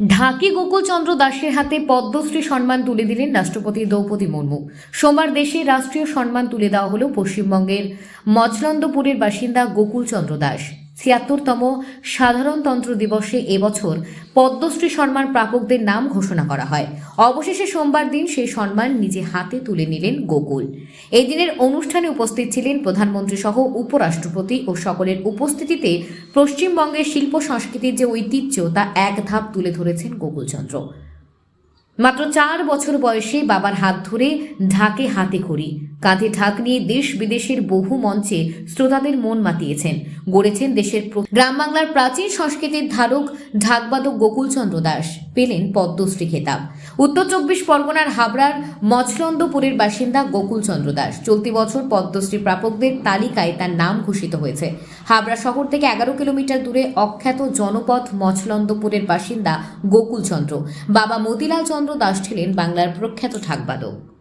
ঢাকি গোকুলচন্দ্র দাসের হাতে পদ্মশ্রী সম্মান তুলে দিলেন রাষ্ট্রপতি দ্রৌপদী মুর্মু। সোমবার দেশে রাষ্ট্রীয় সম্মান তুলে দেওয়া হল পশ্চিমবঙ্গের মচলন্দপুরের বাসিন্দা গোকুলচন্দ্র দাস। ছিয়াত্তরতম সাধারণতন্ত্র দিবসে এবছর পদ্মশ্রী সম্মান প্রাপকদের নাম ঘোষণা করা হয়। অবশেষে সোমবার দিন সেই সম্মান নিজে হাতে তুলে নিলেন গোকুল। এই দিনের অনুষ্ঠানে উপস্থিত ছিলেন প্রধানমন্ত্রী সহ উপরাষ্ট্রপতি ও সকলের উপস্থিতিতে পশ্চিমবঙ্গের শিল্প সংস্কৃতির যে ঐতিহ্য, তা এক ধাপ তুলে ধরেছেন গোকুলচন্দ্র। মাত্র চার বছর বয়সে বাবার হাত ধরে ঢাকে হাতে খড়ি। কাঁধে ঢাক নিয়ে দেশ বিদেশের বহু মঞ্চে শ্রোতাদের মন মাতিয়েছেন। গড়েছেন দেশের গ্রাম বাংলার প্রাচীন সংস্কৃতির ধারক ঢাকবাদক গোকুলচন্দ্র দাস। পেলেন পদ্মশ্রী খেতাব। উত্তর চব্বিশ পরগনার হাবড়ার মছলন্দপুরের বাসিন্দা গোকুলচন্দ্র দাস। চলতি বছর পদ্মশ্রী প্রাপকদের তালিকায় তার নাম ঘোষিত হয়েছে। হাবড়া শহর থেকে এগারো কিলোমিটার দূরে অখ্যাত জনপথ মছলন্দপুরের বাসিন্দা গোকুলচন্দ্র। বাবা মতিলাল চন্দ্র দাস ছিলেন বাংলার প্রখ্যাত ঢাকবাদক।